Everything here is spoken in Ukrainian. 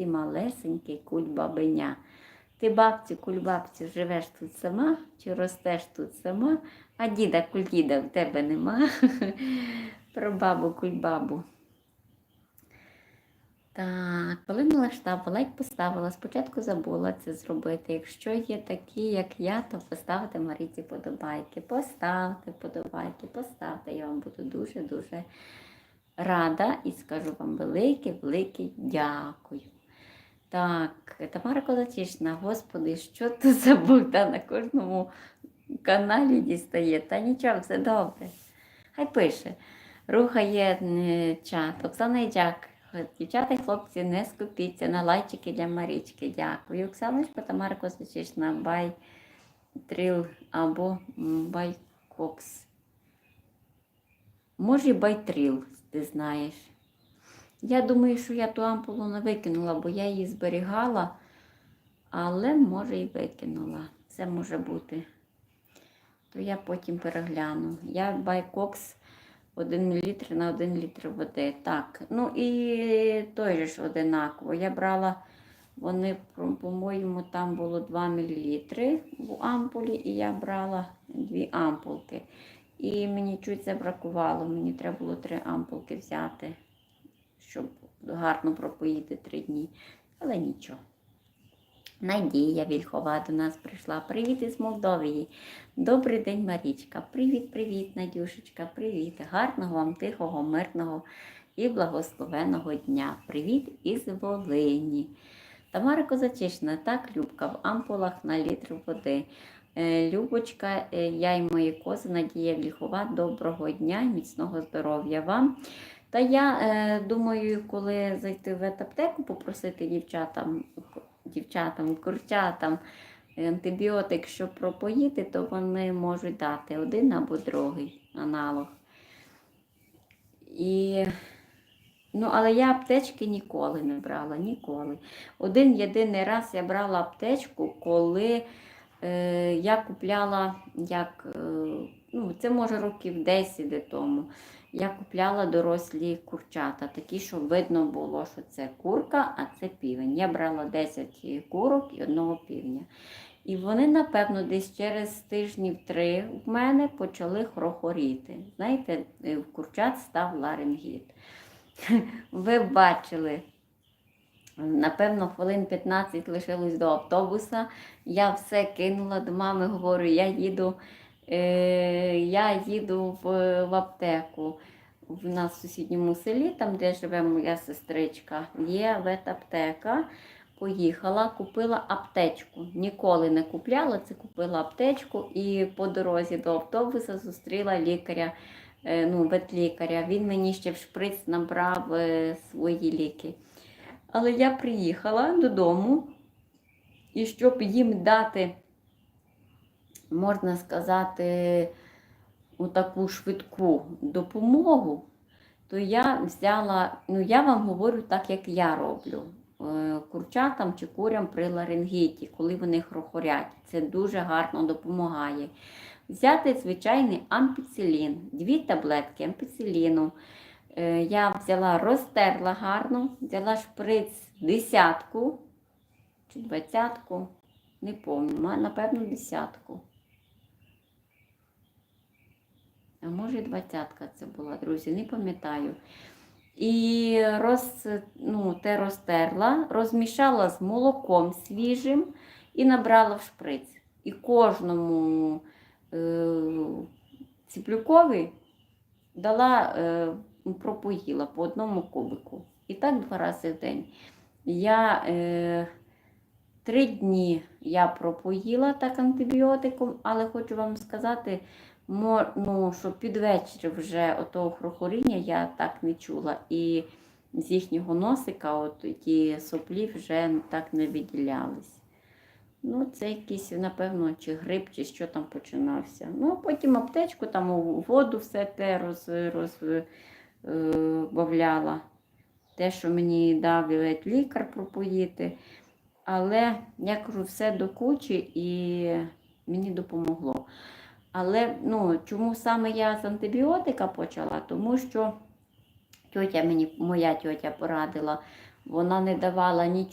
друзі, малесеньке кульбабеня. Ти, бабцю, кульбабцю, живеш тут сама чи ростеш тут сама, а діда кульдіда в тебе нема. Про бабу кульбабу. Так, полинула штаб, лайк поставила. Спочатку забула це зробити. Якщо є такі, як я, то поставте Маріці подобайки. Поставте подобайки, поставте. Я вам буду дуже-дуже рада і скажу вам велике-велике дякую. Так, Тамара Козачишна, господи, що то за Богдан на кожному каналі дістає? Та нічого, все добре. Хай пише. Рухає е, чат. Оксана Ідяк. Дівчата і хлопці, не скупіться на лайчики для Марічки. Дякую. Оксаночка Тамара Козачишна, бай трил або байкокс. Може, байтрил, ти знаєш. Я думаю, що я ту ампулу не викинула, бо я її зберігала, але може і викинула. Це може бути. То я потім перегляну. Я байкокс 1 мл на 1 літр води. Так, ну і той же ж одинаково. Я брала, вони, по- по-моєму, там було 2 мл в ампулі, і я брала дві ампулки. І мені чуть забракувало, мені треба було три ампулки взяти, щоб гарно пропоїти три дні. Але нічого. Надія Вільхова до нас прийшла. Привіт із Молдовії. Добрий день, Марічка. Привіт, привіт, Надюшечка. Привіт. Гарного вам тихого, мирного і благословеного дня. Привіт із Волині. Тамара Козачишна, так, Любка, в ампулах на літр води. Е, Любочка, е, я і мої кози, Надія Вільхова, доброго дня, міцного здоров'я вам. Та я е, думаю, коли зайти в ветаптеку, попросити дівчатам, дівчатам, курчатам е, антибіотик, щоб пропоїти, то вони можуть дати один або другий аналог. І, ну, але я аптечки ніколи не брала, ніколи. Один єдиний раз я брала аптечку, коли е, я купляла, як, е, це може років 10 тому. Я купляла дорослі курчата, такі, щоб видно було, що це курка, а це півень. Я брала 10 курок і одного півня. І вони, напевно, десь через тижнів три в мене почали хрохоріти. Знаєте, е, в курчат став ларингіт. Ви бачили, напевно, хвилин 15 лишилось до автобуса. Я все кинула до мами, говорю, я їду, я їду в, в аптеку. В нас в сусідньому селі, там, де живе моя сестричка, є ветаптека. Поїхала, купила аптечку. Ніколи не купляла, це купила аптечку і по дорозі до автобуса зустріла лікаря, е, ну, ветлікаря. Він мені ще в шприц набрав е, свої ліки. Але я приїхала додому, і щоб їм дати, можна сказати, таку швидку допомогу, то я взяла, ну я вам говорю так, як я роблю. Е, Курчатам чи курям при ларингіті, коли вони хрохорять. Це дуже гарно допомагає. Взяти звичайний ампіцилін, дві таблетки ампіциліну. Е, Я взяла, розтерла гарно, взяла шприц десятку чи двадцятку, не пам'ятаю, напевно, десятку. А може двадцятка це була, друзі, не пам'ятаю. І роз, ну, те розтерла, розмішала з молоком свіжим і набрала в шприц. І кожному е, ціплюкові дала, е, пропоїла по одному кубику. І так два рази в день. Я е, три дні я пропоїла так антибіотиком, але хочу вам сказати, ну, що під вечір вже отого хрохоріння я так не чула. І з їхнього носика от ті соплі вже так не виділялись. Ну, це якийсь, напевно, чи грип, чи що там починався. Ну, потім аптечку, там воду все те роз, роз, е. Те, що мені дав лікар пропоїти. Але я кажу, все до кучі і мені допомогло. Але ну, чому саме я з антибіотика почала? Тому що тьотя мені, моя тьотя порадила, вона не давала нічого.